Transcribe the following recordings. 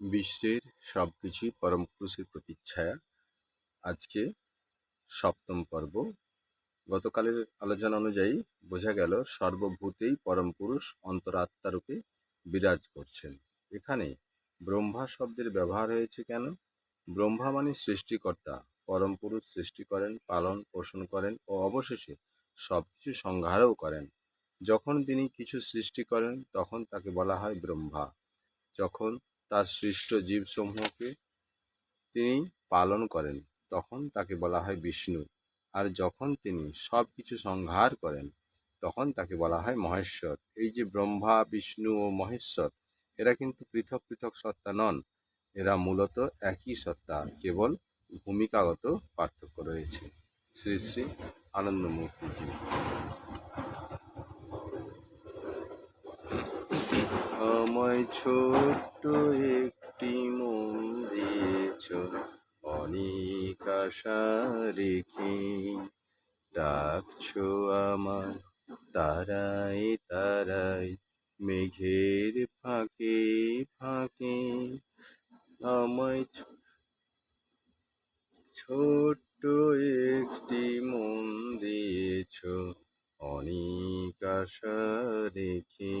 বিশ্বের সব কিছুই পরম পুরুষের প্রতিচ্ছায়া আজকে সপ্তম পর্ব। গতকালের আলোচনা অনুযায়ী বোঝা গেল, সর্বভূতেই পরম পুরুষ অন্তরাত্মা রূপে বিরাজ করছেন। এখানে ব্রহ্মা শব্দের ব্যবহার হয়েছে কেন? ব্রহ্মা মানে সৃষ্টিকর্তা। পরম পুরুষ সৃষ্টি করেন, পালন, পোষণ করেন ও অবশেষে সব কিছু সংহারও করেন। যখন তিনি কিছু সৃষ্টি করেন, তখন তাকে বলা হয় ব্রহ্মা। যখন তার সৃষ্ট জীবসমূহকে তিনি পালন করেন। তখন তাকে বলা হয় বিষ্ণু। আর যখন তিনি সব কিছু সংহার করেন, তখন তাকে বলা হয় মহেশ্বর। এই যে ব্রহ্মা, বিষ্ণু ও মহেশ্বর, এরা কিন্তু পৃথক পৃথক সত্তা নন। এরা মূলত একই সত্তা, কেবল ভূমিকাগত পার্থক্য রয়েছে। শ্রী শ্রী আনন্দমূর্তিজি আমায় ছোট্ট অনেক আশা রেখে ডাকছো আমার, তারাই তারাই, মেঘের ফাঁকে ফাঁকে। আমায় ছোট্ট একটি মন দিয়েছ, অনেক আশা রেখে।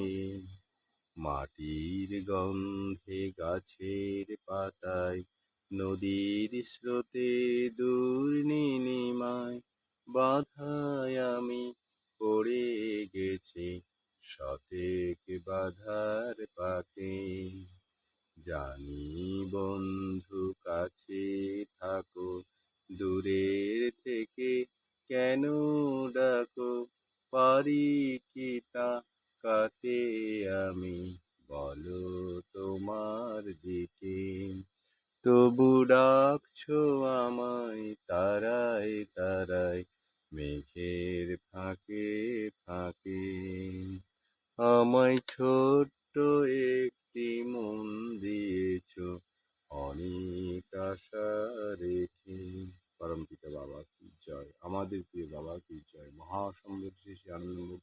মাটির গন্ধে গাছের পাতায় নদীর স্রোতে দূর বাধায় আমি পড়ে গেছি, শতেক বাধার পাতে। জানি বন্ধু কাছে থাকো, দূরের থেকে কেন ডাকো? পারি তবু ডাকছো আমায় তারাই তারাই মেঘের ফাঁকে ফাঁকে। আমায় ছোট্ট একটি মন দিয়েছ, অনেক আশা রেখে। বাবা কি জয়, আমাদের প্রিয় বাবা কি জয়। মহাসম্ভব শ্রী আনন্দমূর্তি